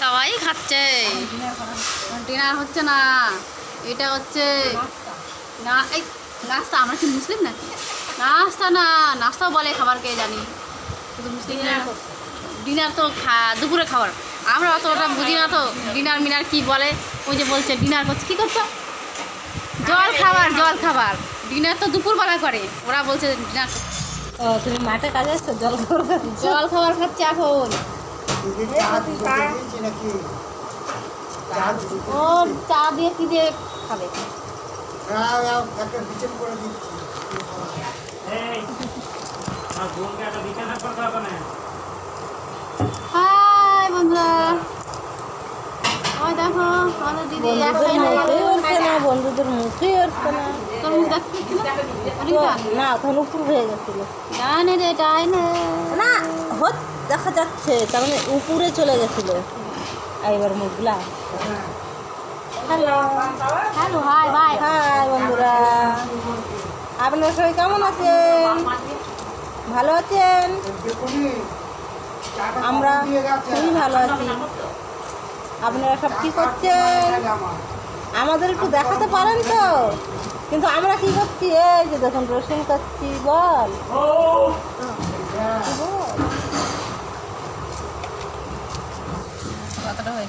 সবাই খাচ্ছে। ডিনার হচ্ছে না। এটা হচ্ছে না এই নাস্তা আমরা কি মুসলিম নাকি? নাস্তা না নাস্তাও বলে খাবার কে জানি। শুধু ডিনার তো খা দুপুরে খাবার। আমরা অতটা বুঝি না তো ডিনার মিনার কি বলে? ওই যে বলছে ডিনার করছে কী করছ? জল খাবার জল খাবার। ডিনার তো দুপুরবেলা করে। ওরা বলছে ডিনার ও তুমি মাঠে কাজে এসছো জল জল খাবার খাচ্ছে এখন ও চা দিয়ে কি দিয়ে খাবে? হাই বন্ধুরা। ওই দেখো আমাদের দিদি বন্ধুদের মুখেই উঠছে না। না তখন উপর হয়ে গেছিল। ডানে রে ডানে না হত দেখা যাচ্ছে তার মানে উপরে চলে গেছিল। এইবার মুখগুলা hello hello hi bye hi বন্ধুরা। আপনারা সবাই কেমন আছেন? ভালো আছেন? আমরা খুবই ভালো আছি। আপনারা সব কি করছেন? আমাদের একটু দেখাতে পারেন তো? কিন্তু আমরা কি করছি? এই যে দেখুন রসুন করছি বল। বল? কতটা হয়েছে?